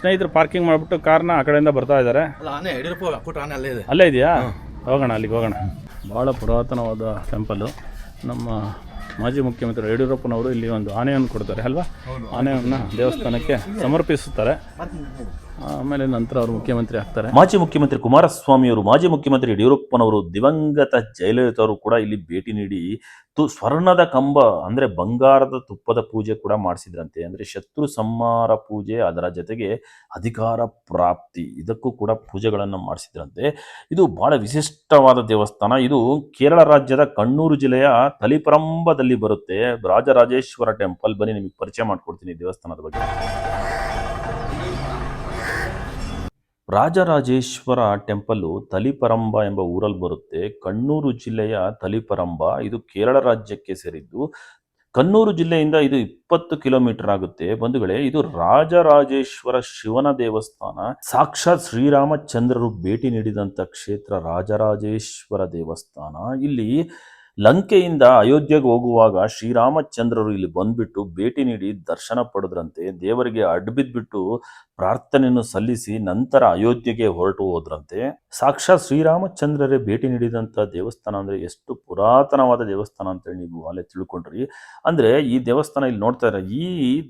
ಸ್ನೇಹಿತರು ಪಾರ್ಕಿಂಗ್ ಮಾಡಿಬಿಟ್ಟು ಕಾರ್ನ ಆ ಕಡೆಯಿಂದ ಬರ್ತಾ ಇದ್ದಾರೆ. ಅಲ್ಲ ಆನೆ ಯಡಿಯೂರಪ್ಪ ಕೂಟ ಆನೆ ಅಲ್ಲೇ ಇದೆ. ಅಲ್ಲೇ ಇದೆಯಾ? ಹೋಗೋಣ ಅಲ್ಲಿಗೆ ಹೋಗೋಣ. ಭಾಳ ಪುರಾತನವಾದ ಟೆಂಪಲ್ ನಮ್ಮ ಮಾಜಿ ಮುಖ್ಯಮಂತ್ರಿ ಯಡಿಯೂರಪ್ಪನವರು ಇಲ್ಲಿ ಒಂದು ಆನೆಯನ್ನು ಕೊಡ್ತಾರೆ ಅಲ್ವಾ? ಆನೆಯನ್ನು ದೇವಸ್ಥಾನಕ್ಕೆ ಸಮರ್ಪಿಸುತ್ತಾರೆ. ಆಮೇಲೆ ನಂತರ ಅವರು ಮುಖ್ಯಮಂತ್ರಿ ಆಗ್ತಾರೆ. ಮಾಜಿ ಮುಖ್ಯಮಂತ್ರಿ ಕುಮಾರಸ್ವಾಮಿಯವರು ಮಾಜಿ ಮುಖ್ಯಮಂತ್ರಿ ಯಡಿಯೂರಪ್ಪನವರು ದಿವಂಗತ ಜಯಲಲಿತಾ ಅವರು ಕೂಡ ಇಲ್ಲಿ ಭೇಟಿ ನೀಡಿ ತು ಸ್ವರ್ಣದ ಕಂಬ ಅಂದ್ರೆ ಬಂಗಾರದ ತುಪ್ಪದ ಪೂಜೆ ಕೂಡ ಮಾಡಿಸಿದ್ರಂತೆ. ಅಂದ್ರೆ ಶತ್ರು ಸಂಹಾರ ಪೂಜೆ ಅದರ ಜೊತೆಗೆ ಅಧಿಕಾರ ಪ್ರಾಪ್ತಿ ಇದಕ್ಕೂ ಕೂಡ ಪೂಜೆಗಳನ್ನು ಮಾಡಿಸಿದ್ರಂತೆ. ಇದು ಬಹಳ ವಿಶಿಷ್ಟವಾದ ದೇವಸ್ಥಾನ. ಇದು ಕೇರಳ ರಾಜ್ಯದ ಕಣ್ಣೂರು ಜಿಲ್ಲೆಯ ತಲಿಪರಂಬದಲ್ಲಿ ಬರುತ್ತೆ. ರಾಜರಾಜೇಶ್ವರ ಟೆಂಪಲ್. ಬನ್ನಿ ನಿಮಗೆ ಪರಿಚಯ ಮಾಡಿಕೊಡ್ತೀನಿ ದೇವಸ್ಥಾನದ ಬಗ್ಗೆ. ರಾಜರಾಜೇಶ್ವರ ಟೆಂಪಲ್ಲು ತಲಿಪರಂಬ ಎಂಬ ಊರಲ್ಲಿ ಬರುತ್ತೆ. ಕಣ್ಣೂರು ಜಿಲ್ಲೆಯ ತಲಿಪರಂಬ, ಇದು ಕೇರಳ ರಾಜ್ಯಕ್ಕೆ ಸೇರಿದ್ದು. ಕಣ್ಣೂರು ಜಿಲ್ಲೆಯಿಂದ ಇದು ಇಪ್ಪತ್ತು ಕಿಲೋಮೀಟರ್ ಆಗುತ್ತೆ. ಬಂಧುಗಳೇ, ಇದು ರಾಜರಾಜೇಶ್ವರ ಶಿವನ ದೇವಸ್ಥಾನ. ಸಾಕ್ಷಾತ್ ಶ್ರೀರಾಮಚಂದ್ರರು ಭೇಟಿ ನೀಡಿದಂಥ ಕ್ಷೇತ್ರ ರಾಜರಾಜೇಶ್ವರ ದೇವಸ್ಥಾನ. ಇಲ್ಲಿ ಲಂಕೆಯಿಂದ ಅಯೋಧ್ಯೆಗೆ ಹೋಗುವಾಗ ಶ್ರೀರಾಮಚಂದ್ರರು ಇಲ್ಲಿ ಬಂದ್ಬಿಟ್ಟು ಭೇಟಿ ನೀಡಿ ದರ್ಶನ ಪಡೆದ್ರಂತೆ ದೇವರಿಗೆ ಅಡ್ಬಿದ್ಬಿಟ್ಟು ಪ್ರಾರ್ಥನೆಯನ್ನು ಸಲ್ಲಿಸಿ ನಂತರ ಅಯೋಧ್ಯೆಗೆ ಹೊರಟು ಹೋದ್ರಂತೆ. ಸಾಕ್ಷಾತ್ ಶ್ರೀರಾಮಚಂದ್ರರೇ ಭೇಟಿ ನೀಡಿದಂಥ ದೇವಸ್ಥಾನ ಅಂದರೆ ಎಷ್ಟು ಪುರಾತನವಾದ ದೇವಸ್ಥಾನ ಅಂತೇಳಿ ನೀವು ಅಲ್ಲೇ ತಿಳ್ಕೊಂಡ್ರಿ. ಅಂದರೆ ಈ ದೇವಸ್ಥಾನ ಇಲ್ಲಿ ನೋಡ್ತಾ ಇದ್ದಾರೆ ಈ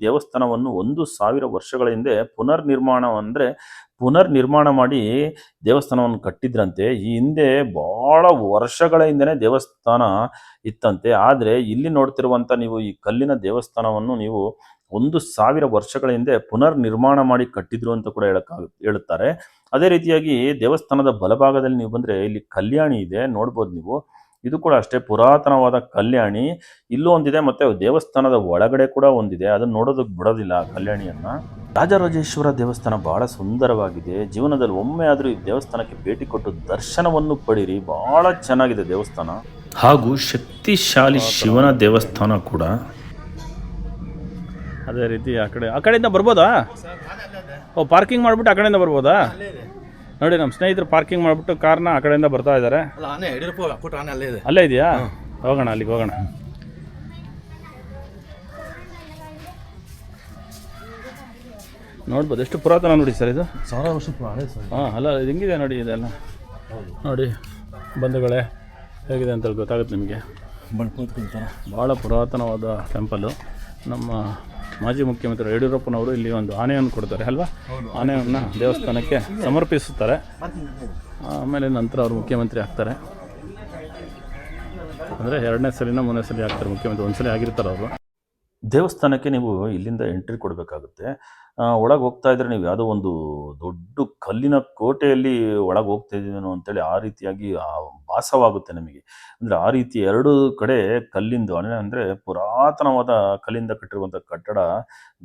ದೇವಸ್ಥಾನವನ್ನು ಒಂದು ಸಾವಿರ ವರ್ಷಗಳ ಹಿಂದೆ ಪುನರ್ ನಿರ್ಮಾಣ ಅಂದ್ರೆ ಪುನರ್ ನಿರ್ಮಾಣ ಮಾಡಿ ದೇವಸ್ಥಾನವನ್ನು ಕಟ್ಟಿದ್ರಂತೆ. ಈ ಹಿಂದೆ ಬಹಳ ವರ್ಷಗಳ ಹಿಂದೆನೇ ದೇವಸ್ಥಾನ ಇತ್ತಂತೆ. ಆದರೆ ಇಲ್ಲಿ ನೋಡ್ತಿರುವಂಥ ನೀವು ಈ ಕಲ್ಲಿನ ದೇವಸ್ಥಾನವನ್ನು ನೀವು ಒಂದು ಸಾವಿರ ವರ್ಷಗಳ ಹಿಂದೆ ಪುನರ್ ನಿರ್ಮಾಣ ಮಾಡಿ ಕಟ್ಟಿದ್ರು ಅಂತ ಕೂಡ ಹೇಳಕ್ಕಾಗ ಹೇಳುತ್ತಾರೆ. ಅದೇ ರೀತಿಯಾಗಿ ದೇವಸ್ಥಾನದ ಬಲಭಾಗದಲ್ಲಿ ನೀವು ಬಂದರೆ ಇಲ್ಲಿ ಕಲ್ಯಾಣಿ ಇದೆ. ನೋಡ್ಬೋದು ನೀವು. ಇದು ಕೂಡ ಅಷ್ಟೇ ಪುರಾತನವಾದ ಕಲ್ಯಾಣಿ. ಇಲ್ಲೂ ಒಂದಿದೆ, ಮತ್ತು ದೇವಸ್ಥಾನದ ಒಳಗಡೆ ಕೂಡ ಒಂದಿದೆ. ಅದನ್ನು ನೋಡೋದಕ್ಕೆ ಬಿಡೋದಿಲ್ಲ ಕಲ್ಯಾಣಿಯನ್ನ. ರಾಜರಾಜೇಶ್ವರ ದೇವಸ್ಥಾನ ಬಹಳ ಸುಂದರವಾಗಿದೆ. ಜೀವನದಲ್ಲಿ ಒಮ್ಮೆ ಆದರೂ ಈ ದೇವಸ್ಥಾನಕ್ಕೆ ಭೇಟಿ ಕೊಟ್ಟು ದರ್ಶನವನ್ನು ಪಡೀರಿ ಬಹಳ ಚೆನ್ನಾಗಿದೆ ದೇವಸ್ಥಾನ. ಹಾಗೂ ಶಕ್ತಿಶಾಲಿ ಶಿವನ ದೇವಸ್ಥಾನ ಕೂಡ. ಅದೇ ರೀತಿ ಆ ಕಡೆ ಆ ಕಡೆಯಿಂದ ಬರ್ಬೋದಾ? ಓ ಪಾರ್ಕಿಂಗ್ ಮಾಡಿಬಿಟ್ಟು ಆ ಕಡೆಯಿಂದ ಬರ್ಬೋದಾ? ಅಲ್ಲೇ ಇದೆ. ನೋಡಿ ನಮ್ಮ ಸ್ನೇಹಿತರು ಪಾರ್ಕಿಂಗ್ ಮಾಡಿಬಿಟ್ಟು ಕಾರ್ನ ಆ ಕಡೆಯಿಂದ ಬರ್ತಾ ಇದ್ದಾರೆ. ಅಲ್ಲೇ ಇದೆಯಾ? ಹೋಗೋಣ ಅಲ್ಲಿಗೆ ಹೋಗೋಣ. ನೋಡ್ಬೋದು. ಎಷ್ಟು ಪುರಾತನ ನೋಡಿ ಸರ್ ಇದು? ಸಾವಿರ ವರ್ಷ ಹಾಂ ಅಲ್ಲ ಇದು ಹೆಂಗಿದೆ ನೋಡಿ ಇದೆಲ್ಲ? ನೋಡಿ ಬಂಧುಗಳೇ ಹೇಗಿದೆ ಅಂತ ಗೊತ್ತಾಗುತ್ತೆ ನಿಮಗೆ. ಭಾಳ ಪುರಾತನವಾದ ಟೆಂಪಲ್ಲು ನಮ್ಮ ಮಾಜಿ ಮುಖ್ಯಮಂತ್ರಿ ಯಡಿಯೂರಪ್ಪನವರು ಇಲ್ಲಿ ಒಂದು ಆನೆಯನ್ನು ಕೊಡ್ತಾರೆ ಅಲ್ವಾ? ಆನೆಯನ್ನು ದೇವಸ್ಥಾನಕ್ಕೆ ಸಮರ್ಪಿಸುತ್ತಾರೆ. ಆಮೇಲೆ ನಂತರ ಅವರು ಮುಖ್ಯಮಂತ್ರಿ ಆಗ್ತಾರೆ. ಅಂದರೆ ಎರಡನೇ ಸಲಿನ ಮೂರನೇ ಸಲ ಆಗ್ತಾರೆ ಮುಖ್ಯಮಂತ್ರಿ. ಒಂದು ಒಂದ್ಸಲಿ ಆಗಿರ್ತಾರೆ ಅವರು. ದೇವಸ್ಥಾನಕ್ಕೆ ನೀವು ಇಲ್ಲಿಂದ ಎಂಟ್ರಿ ಕೊಡಬೇಕಾಗುತ್ತೆ. ಒಳಗೆ ಹೋಗ್ತಾ ಇದ್ರೆ ನೀವು ಯಾವುದೋ ಒಂದು ದೊಡ್ಡ ಕಲ್ಲಿನ ಕೋಟೆಯಲ್ಲಿ ಒಳಗೆ ಹೋಗ್ತಾ ಇದೀವೇನೋ ಅಂತೇಳಿ ಆ ರೀತಿಯಾಗಿ ಭಾಸವಾಗುತ್ತೆ ನಮಗೆ. ಅಂದರೆ ಆ ರೀತಿ ಎರಡು ಕಡೆ ಕಲ್ಲಿಂದು ಅಂದರೆ ಪುರಾತನವಾದ ಕಲ್ಲಿಂದ ಕಟ್ಟಿರುವಂಥ ಕಟ್ಟಡ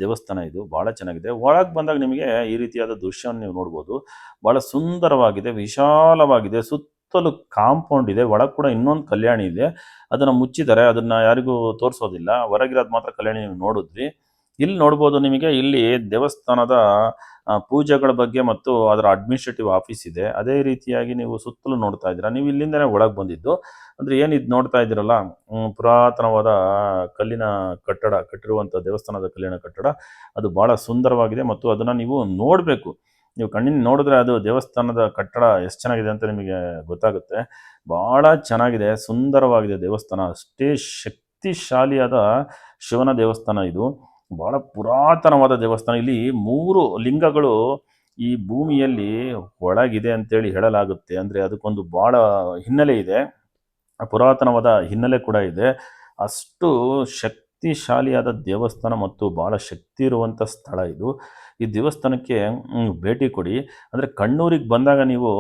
ದೇವಸ್ಥಾನ ಇದು. ಭಾಳ ಚೆನ್ನಾಗಿದೆ. ಒಳಗೆ ಬಂದಾಗ ನಿಮಗೆ ಈ ರೀತಿಯಾದ ದೃಶ್ಯವನ್ನು ನೀವು ನೋಡ್ಬೋದು. ಭಾಳ ಸುಂದರವಾಗಿದೆ, ವಿಶಾಲವಾಗಿದೆ. ಸುತ್ತಲೂ ಕಾಂಪೌಂಡ್ ಇದೆ, ಒಳಗೆ ಕೂಡ ಇನ್ನೊಂದು ಕಲ್ಯಾಣಿ ಇದೆ. ಅದನ್ನು ಮುಚ್ಚಿದ್ದಾರೆ ಅದನ್ನು ಯಾರಿಗೂ ತೋರಿಸೋದಿಲ್ಲ. ಹೊರಗಿರೋದು ಮಾತ್ರ ಕಲ್ಯಾಣಿ ನೀವು ನೋಡಿದ್ರಿ. ಇಲ್ಲಿ ನೋಡ್ಬೋದು ನಿಮಗೆ, ಇಲ್ಲಿ ದೇವಸ್ಥಾನದ ಪೂಜೆಗಳ ಬಗ್ಗೆ ಮತ್ತು ಅದರ ಅಡ್ಮಿನಿಸ್ಟ್ರೇಟಿವ್ ಆಫೀಸ್ ಇದೆ. ಅದೇ ರೀತಿಯಾಗಿ ನೀವು ಸುತ್ತಲೂ ನೋಡ್ತಾ ಇದ್ದೀರಾ. ನೀವು ಇಲ್ಲಿಂದಲೇ ಒಳಗೆ ಬಂದಿದ್ದು. ಅಂದರೆ ಏನು ಇದು ನೋಡ್ತಾ ಇದ್ದೀರಲ್ಲ ಪುರಾತನವಾದ ಕಲ್ಲಿನ ಕಟ್ಟಡ ಕಟ್ಟಿರುವಂಥ ದೇವಸ್ಥಾನದ ಕಲ್ಲಿನ ಕಟ್ಟಡ, ಅದು ಭಾಳ ಸುಂದರವಾಗಿದೆ ಮತ್ತು ಅದನ್ನು ನೀವು ನೋಡಬೇಕು. ನೀವು ಕಣ್ಣಿನ ನೋಡಿದ್ರೆ ಅದು ದೇವಸ್ಥಾನದ ಕಟ್ಟಡ ಎಷ್ಟು ಚೆನ್ನಾಗಿದೆ ಅಂತ ನಿಮಗೆ ಗೊತ್ತಾಗುತ್ತೆ. ಬಹಳ ಚೆನ್ನಾಗಿದೆ, ಸುಂದರವಾಗಿದೆ ದೇವಸ್ಥಾನ. ಅಷ್ಟೇ ಶಕ್ತಿಶಾಲಿಯಾದ ಶಿವನ ದೇವಸ್ಥಾನ ಇದು. ಬಹಳ ಪುರಾತನವಾದ ದೇವಸ್ಥಾನ. ಇಲ್ಲಿ ಮೂರು ಲಿಂಗಗಳು ಈ ಭೂಮಿಯಲ್ಲಿ ಒಳಗಿದೆ ಅಂತೇಳಿ ಹೇಳಲಾಗುತ್ತೆ. ಅಂದರೆ ಅದಕ್ಕೊಂದು ಬಹಳ ಹಿನ್ನೆಲೆ ಇದೆ. ಪುರಾತನವಾದ ಹಿನ್ನೆಲೆ ಕೂಡ ಇದೆ. ಅಷ್ಟು ಶಕ್ತಿಶಾಲಿಯಾದ ದೇವಸ್ಥಾನ ಮತ್ತು ಭಾಳ ಶಕ್ತಿ ಇರುವಂಥ ಸ್ಥಳ ಇದು. ಈ ದೇವಸ್ಥಾನಕ್ಕೆ ಭೇಟಿ ಕೊಡಿ. ಅಂದರೆ ಕಣ್ಣೂರಿಗೆ ಬಂದಾಗ ನೀವು,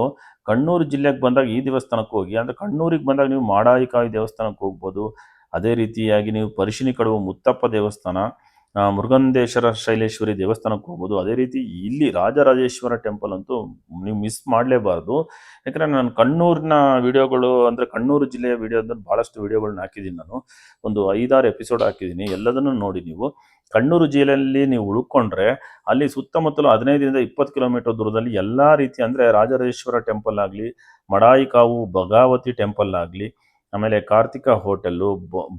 ಕಣ್ಣೂರು ಜಿಲ್ಲೆಗೆ ಬಂದಾಗ ಈ ದೇವಸ್ಥಾನಕ್ಕೆ ಹೋಗಿ, ಅಂದರೆ ಕಣ್ಣೂರಿಗೆ ಬಂದಾಗ ನೀವು ಮಾಡಾಯಿಕಾಯಿ ದೇವಸ್ಥಾನಕ್ಕೆ ಹೋಗ್ಬೋದು. ಅದೇ ರೀತಿಯಾಗಿ ನೀವು ಪರಿಶಿನಿ ಕಡುವ ಮುತ್ತಪ್ಪ ದೇವಸ್ಥಾನ ಆ, ಮುರುಗಂದೇಶ್ವರ ಶೈಲೇಶ್ವರಿ ದೇವಸ್ಥಾನಕ್ಕೆ ಹೋಗ್ಬೋದು. ಅದೇ ರೀತಿ ಇಲ್ಲಿ ರಾಜರಾಜೇಶ್ವರ ಟೆಂಪಲ್ ಅಂತೂ ನೀವು ಮಿಸ್ ಮಾಡಲೇಬಾರ್ದು. ಯಾಕಂದರೆ ನಾನು ಕಣ್ಣೂರಿನ ವಿಡಿಯೋಗಳು ಅಂದರೆ ಕಣ್ಣೂರು ಜಿಲ್ಲೆಯ ವಿಡಿಯೋದಲ್ಲಿ ಭಾಳಷ್ಟು ವಿಡಿಯೋಗಳನ್ನ ಹಾಕಿದ್ದೀನಿ ನಾನು. ಒಂದು ಐದಾರು ಎಪಿಸೋಡ್ ಹಾಕಿದ್ದೀನಿ. ಎಲ್ಲದನ್ನು ನೋಡಿ ನೀವು. ಕಣ್ಣೂರು ಜಿಲ್ಲೆಯಲ್ಲಿ ನೀವು ಉಳ್ಕೊಂಡ್ರೆ ಅಲ್ಲಿ ಸುತ್ತಮುತ್ತಲು ಹದಿನೈದರಿಂದ ಇಪ್ಪತ್ತು ಕಿಲೋಮೀಟರ್ ದೂರದಲ್ಲಿ ಎಲ್ಲ ರೀತಿ ಅಂದರೆ ರಾಜರಾಜೇಶ್ವರ ಟೆಂಪಲ್ ಆಗಲಿ ಮಡಾಯಿಕಾವು ಭಗಾವತಿ ಟೆಂಪಲ್ ಆಗಲಿ ಆಮೇಲೆ ಕಾರ್ತಿಕ ಹೋಟೆಲ್ಲು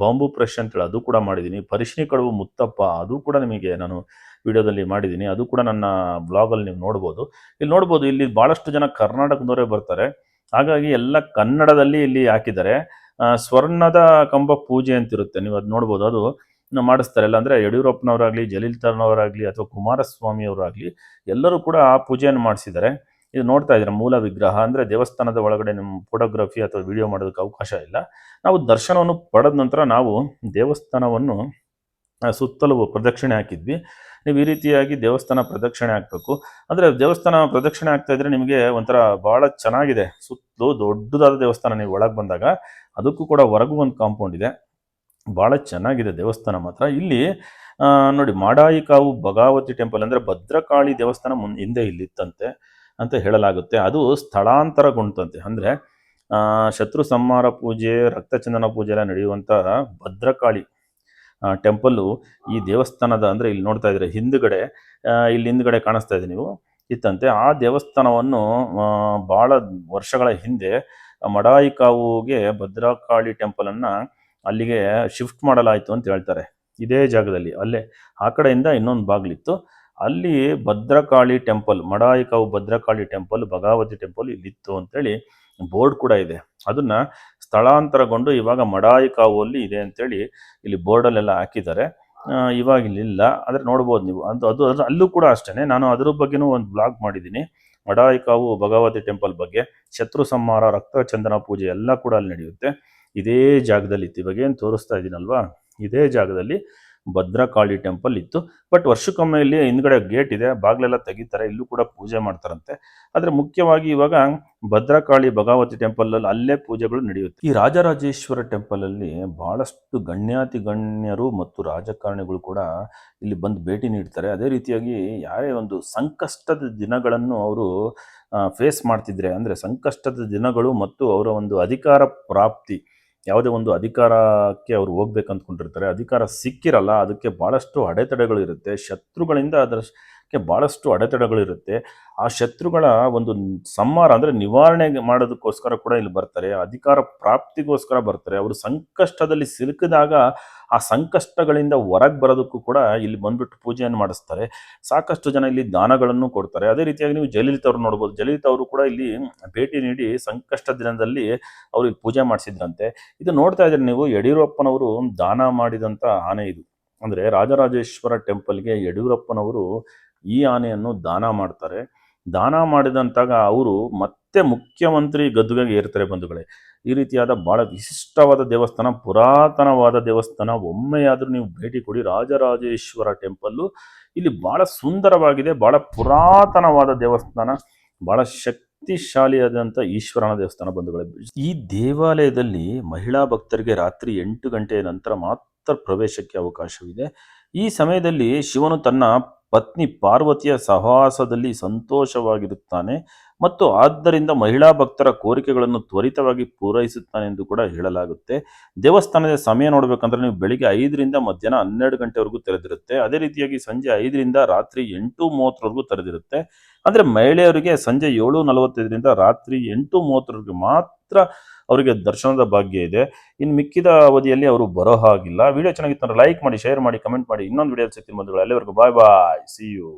ಬಾಂಬು ಫ್ರೆಶ್ ಅಂತೇಳಿ ಅದು ಕೂಡ ಮಾಡಿದ್ದೀನಿ. ಪರಿಶ್ನಿ ಕಡುವು ಮುತ್ತಪ್ಪ ಅದು ಕೂಡ ನಿಮಗೆ ನಾನು ವಿಡಿಯೋದಲ್ಲಿ ಮಾಡಿದ್ದೀನಿ. ಅದು ಕೂಡ ನನ್ನ ಬ್ಲಾಗಲ್ಲಿ ನೀವು ನೋಡ್ಬೋದು. ಇಲ್ಲಿ ನೋಡ್ಬೋದು, ಇಲ್ಲಿ ಭಾಳಷ್ಟು ಜನ ಕರ್ನಾಟಕದವರೇ ಬರ್ತಾರೆ. ಹಾಗಾಗಿ ಎಲ್ಲ ಕನ್ನಡದಲ್ಲಿ ಇಲ್ಲಿ ಹಾಕಿದ್ದಾರೆ. ಸ್ವರ್ಣದ ಕಂಬ ಪೂಜೆ ಅಂತಿರುತ್ತೆ. ನೀವು ಅದು ನೋಡ್ಬೋದು. ಅದು ಮಾಡಿಸ್ತಾರೆ. ಇಲ್ಲ ಅಂದರೆ ಯಡಿಯೂರಪ್ಪನವರಾಗಲಿ ಜಲೀಲ್ತನವರಾಗಲಿ ಅಥವಾ ಕುಮಾರಸ್ವಾಮಿ ಅವರಾಗಲಿ ಎಲ್ಲರೂ ಕೂಡ ಆ ಪೂಜೆಯನ್ನು ಮಾಡಿಸಿದ್ದಾರೆ. ಇದು ನೋಡ್ತಾ ಇದ್ದೀರಾ? ಮೂಲ ವಿಗ್ರಹ ಅಂದರೆ ದೇವಸ್ಥಾನದ ಒಳಗಡೆ ನಿಮ್ಮ ಫೋಟೋಗ್ರಫಿ ಅಥವಾ ವಿಡಿಯೋ ಮಾಡೋದಕ್ಕೆ ಅವಕಾಶ ಇಲ್ಲ. ನಾವು ದರ್ಶನವನ್ನು ಪಡೆದ ನಂತರ ನಾವು ದೇವಸ್ಥಾನವನ್ನು ಸುತ್ತಲೂ ಪ್ರದಕ್ಷಿಣೆ ಹಾಕಿದ್ವಿ. ನೀವು ಈ ರೀತಿಯಾಗಿ ದೇವಸ್ಥಾನ ಪ್ರದಕ್ಷಿಣೆ ಹಾಕಬೇಕು. ಅಂದರೆ ದೇವಸ್ಥಾನ ಪ್ರದಕ್ಷಿಣೆ ಆಗ್ತಾ ಇದ್ರೆ ನಿಮಗೆ ಒಂಥರ ಭಾಳ ಚೆನ್ನಾಗಿದೆ. ಸುತ್ತಲೂ ದೊಡ್ಡದಾದ ದೇವಸ್ಥಾನ ನೀವು ಒಳಗೆ ಬಂದಾಗ ಅದಕ್ಕೂ ಕೂಡ ಹೊರಗೂ ಒಂದು ಕಾಂಪೌಂಡ್ ಇದೆ. ಭಾಳ ಚೆನ್ನಾಗಿದೆ ದೇವಸ್ಥಾನ ಮಾತ್ರ. ಇಲ್ಲಿ ನೋಡಿ ಮಾಡಾಯಿಕಾವು ಭಗಾವತಿ ಟೆಂಪಲ್ ಅಂದರೆ ಭದ್ರಕಾಳಿ ದೇವಸ್ಥಾನ ಮುನ್, ಹಿಂದೆ ಇಲ್ಲಿತ್ತಂತೆ. ಅಂತ ಹೇಳಲಾಗುತ್ತೆ. ಅದು ಸ್ಥಳಾಂತರಗೊಂಡಂತೆ ಅಂದರೆ ಶತ್ರು ಸಂಹಾರ ಪೂಜೆ, ರಕ್ತಚಂದನ ಪೂಜೆ ಎಲ್ಲ ನಡೆಯುವಂಥ ಭದ್ರಕಾಳಿ ಟೆಂಪಲ್ಲು ಈ ದೇವಸ್ಥಾನದ, ಅಂದರೆ ಇಲ್ಲಿ ನೋಡ್ತಾ ಇದ್ರೆ ಹಿಂದುಗಡೆ ಇಲ್ಲಿ ಹಿಂದುಗಡೆ ಕಾಣಿಸ್ತಾ ಇದೆ ನೀವು, ಇತ್ತಂತೆ. ಆ ದೇವಸ್ಥಾನವನ್ನು ಭಾಳ ವರ್ಷಗಳ ಹಿಂದೆ ಮಡಾಯಿ ಕಾವುಗೆ ಭದ್ರಕಾಳಿ ಟೆಂಪಲನ್ನು ಅಲ್ಲಿಗೆ ಶಿಫ್ಟ್ ಮಾಡಲಾಯಿತು ಅಂತ ಹೇಳ್ತಾರೆ. ಇದೇ ಜಾಗದಲ್ಲಿ, ಅಲ್ಲೇ, ಆ ಕಡೆಯಿಂದ ಇನ್ನೊಂದು ಬಾಗಿಲಿತ್ತು. ಅಲ್ಲಿ Bhadrakali temple Madayikavu Bhadrakali temple, Bhagavathi temple ಇಲ್ಲಿತ್ತು ಅಂತೇಳಿ ಬೋರ್ಡ್ ಕೂಡ ಇದೆ. ಅದನ್ನ ಸ್ಥಳಾಂತರಗೊಂಡು ಇವಾಗ ಮಡಾಯಿಕಾವು ಅಲ್ಲಿ ಇದೆ ಅಂತೇಳಿ ಇಲ್ಲಿ ಬೋರ್ಡಲ್ಲೆಲ್ಲ ಹಾಕಿದ್ದಾರೆ. ಇವಾಗ ಇಲ್ಲಿಲ್ಲ ಆದರೆ ನೋಡ್ಬೋದು ನೀವು. ಅದು ಅದು ಅಲ್ಲೂ ಕೂಡ ಅಷ್ಟೇ ನಾನು ಅದ್ರ ಬಗ್ಗೆನೂ ಒಂದು ಬ್ಲಾಗ್ ಮಾಡಿದ್ದೀನಿ. ಮಡಾಯಿಕಾವು ಭಗವತಿ ಟೆಂಪಲ್ ಬಗ್ಗೆ ಶತ್ರು ಸಂಹಾರ ರಕ್ತ ಚಂದನ ಪೂಜೆ ಎಲ್ಲ ಕೂಡ ಅಲ್ಲಿ ನಡೆಯುತ್ತೆ. ಇದೇ ಜಾಗದಲ್ಲಿ ಇತ್ತು. ಇವಾಗ ಏನು ತೋರಿಸ್ತಾ ಇದ್ದೀನಲ್ವಾ ಇದೇ ಜಾಗದಲ್ಲಿ ಭದ್ರಕಾಳಿ ಟೆಂಪಲ್ ಇತ್ತು. ಬಟ್ ವರ್ಷಕ್ಕೊಮ್ಮೆ ಇಲ್ಲಿ ಹಿಂದ್ಗಡೆ ಗೇಟ್ ಇದೆ, ಬಾಗಿಲೆಲ್ಲ ತೆಗಿತಾರೆ, ಇಲ್ಲೂ ಕೂಡ ಪೂಜೆ ಮಾಡ್ತಾರಂತೆ. ಆದರೆ ಮುಖ್ಯವಾಗಿ ಇವಾಗ ಭದ್ರಕಾಳಿ ಭಗಾವತಿ ಟೆಂಪಲ್ ಅಲ್ಲಿ ಪೂಜೆಗಳು ನಡೆಯುತ್ತೆ. ಈ ರಾಜರಾಜೇಶ್ವರ ಟೆಂಪಲ್ ಅಲ್ಲಿ ಬಹಳಷ್ಟು ಗಣ್ಯಾತಿ ಗಣ್ಯರು ಮತ್ತು ರಾಜಕಾರಣಿಗಳು ಕೂಡ ಇಲ್ಲಿ ಬಂದು ಭೇಟಿ ನೀಡ್ತಾರೆ. ಅದೇ ರೀತಿಯಾಗಿ ಯಾರೇ ಒಂದು ಸಂಕಷ್ಟದ ದಿನಗಳನ್ನು ಅವರು ಫೇಸ್ ಮಾಡ್ತಿದ್ರೆ, ಅಂದರೆ ಸಂಕಷ್ಟದ ದಿನಗಳು ಮತ್ತು ಅವರ ಒಂದು ಅಧಿಕಾರ ಪ್ರಾಪ್ತಿ ಯಾವುದೇ ಒಂದು ಅಧಿಕಾರಕ್ಕೆ ಅವರು ಹೋಗ್ಬೇಕು ಅಂದ್ಕೊಂಡಿರ್ತಾರೆ ಅಧಿಕಾರ ಸಿಕ್ಕಿರಲ್ಲ ಅದಕ್ಕೆ ಭಾಳಷ್ಟು ಅಡೆತಡೆಗಳು ಇರುತ್ತೆ. ಶತ್ರುಗಳಿಂದ ಅದಕ್ಕೆ ಭಾಳಷ್ಟು ಅಡೆತಡೆಗಳು ಇರುತ್ತೆ ಆ ಶತ್ರುಗಳ ಒಂದು ಸಂಹಾರ ಅಂದರೆ ನಿವಾರಣೆ ಮಾಡೋದಕ್ಕೋಸ್ಕರ ಕೂಡ ಇಲ್ಲಿ ಬರ್ತಾರೆ. ಅಧಿಕಾರ ಪ್ರಾಪ್ತಿಗೋಸ್ಕರ ಬರ್ತಾರೆ. ಅವರು ಸಂಕಷ್ಟದಲ್ಲಿ ಸಿಲುಕಿದಾಗ ಆ ಸಂಕಷ್ಟಗಳಿಂದ ಹೊರಗೆ ಬರೋದಕ್ಕೂ ಕೂಡ ಇಲ್ಲಿ ಬಂದ್ಬಿಟ್ಟು ಪೂಜೆಯನ್ನು ಮಾಡಿಸ್ತಾರೆ. ಸಾಕಷ್ಟು ಜನ ಇಲ್ಲಿ ದಾನಗಳನ್ನು ಕೊಡ್ತಾರೆ. ಅದೇ ರೀತಿಯಾಗಿ ನೀವು ಜಲಿತ ಅವರು ನೋಡ್ಬೋದು. ಜಲಿತ ಅವರು ಕೂಡ ಇಲ್ಲಿ ಭೇಟಿ ನೀಡಿ ಸಂಕಷ್ಟ ದಿನದಲ್ಲಿ ಅವರು ಪೂಜೆ ಮಾಡಿಸಿದ್ರಂತೆ. ಇದು ನೋಡ್ತಾ ಇದ್ರೆ ನೀವು? ಯಡಿಯೂರಪ್ಪನವರು ದಾನ ಮಾಡಿದಂಥ ಆನೆ ಇದು. ಅಂದರೆ ರಾಜರಾಜೇಶ್ವರ ಟೆಂಪಲ್ಗೆ ಯಡಿಯೂರಪ್ಪನವರು ಈ ಆನೆಯನ್ನು ದಾನ ಮಾಡ್ತಾರೆ. ದಾನ ಮಾಡಿದಂತಾಗ ಅವರು ಮತ್ತೆ ಮುಖ್ಯಮಂತ್ರಿ ಗದ್ದುಗೆಗೆ ಏರ್ತಾರೆ ಬಂಧುಗಳೇ. ಈ ರೀತಿಯಾದ ಬಹಳ ವಿಶಿಷ್ಟವಾದ ದೇವಸ್ಥಾನ, ಪುರಾತನವಾದ ದೇವಸ್ಥಾನ, ಒಮ್ಮೆಯಾದರೂ ನೀವು ಭೇಟಿ ಕೊಡಿ. ರಾಜರಾಜೇಶ್ವರ ಟೆಂಪಲ್ಲು. ಇಲ್ಲಿ ಬಹಳ ಸುಂದರವಾಗಿದೆ, ಬಹಳ ಪುರಾತನವಾದ ದೇವಸ್ಥಾನ, ಬಹಳ ಶಕ್ತಿಶಾಲಿಯಾದಂಥ ಈಶ್ವರನ ದೇವಸ್ಥಾನ ಬಂಧುಗಳೇ. ಈ ದೇವಾಲಯದಲ್ಲಿ ಮಹಿಳಾ ಭಕ್ತರಿಗೆ ರಾತ್ರಿ ಎಂಟು ಗಂಟೆಯ ನಂತರ ಮಾತ್ರ ಪ್ರವೇಶಕ್ಕೆ ಅವಕಾಶವಿದೆ. ಈ ಸಮಯದಲ್ಲಿ ಶಿವನು ತನ್ನ ಪತ್ನಿ ಪಾರ್ವತಿಯ ಸಹವಾಸದಲ್ಲಿ ಸಂತೋಷವಾಗಿರುತ್ತಾನೆ ಮತ್ತು ಆದ್ದರಿಂದ ಮಹಿಳಾ ಭಕ್ತರ ಕೋರಿಕೆಗಳನ್ನು ತ್ವರಿತವಾಗಿ ಪೂರೈಸುತ್ತಾನೆ ಎಂದು ಕೂಡ ಹೇಳಲಾಗುತ್ತೆ. ದೇವಸ್ಥಾನದ ಸಮಯ ನೋಡಬೇಕಂದ್ರೆ ನೀವು ಬೆಳಿಗ್ಗೆ ಐದರಿಂದ ಮಧ್ಯಾಹ್ನ ಹನ್ನೆರಡು ಗಂಟೆವರೆಗೂ ತೆರೆದಿರುತ್ತೆ. ಅದೇ ರೀತಿಯಾಗಿ ಸಂಜೆ ಐದರಿಂದ ರಾತ್ರಿ ಎಂಟು ಮೂವತ್ತರವರೆಗೂ ತೆರೆದಿರುತ್ತೆ. ಅಂದರೆ ಮಹಿಳೆಯರಿಗೆ ಸಂಜೆ ಏಳು ನಲವತ್ತೈದರಿಂದ ರಾತ್ರಿ ಎಂಟು ಮೂವತ್ತರವರೆಗೆ ಮಾತ್ರ ಅವರಿಗೆ ದರ್ಶನದ ಭಾಗ್ಯ ಇದೆ. ಇನ್ನು ಮಿಕ್ಕಿದ ಅವಧಿಯಲ್ಲಿ ಅವರು ಬರೋ ಹಾಗಿಲ್ಲ. ವಿಡಿಯೋ ಚೆನ್ನಾಗಿತ್ತು ಲೈಕ್ ಮಾಡಿ ಶೇರ್ ಮಾಡಿ ಕಮೆಂಟ್ ಮಾಡಿ. ಇನ್ನೊಂದು ವಿಡಿಯೋ ಸಿಗ್ತೀನಿ ಬಂಧುಗಳು. ಅಲ್ಲಿವರೆಗೂ ಬಾಯ್ ಬಾಯ್ ಸಿ ಯು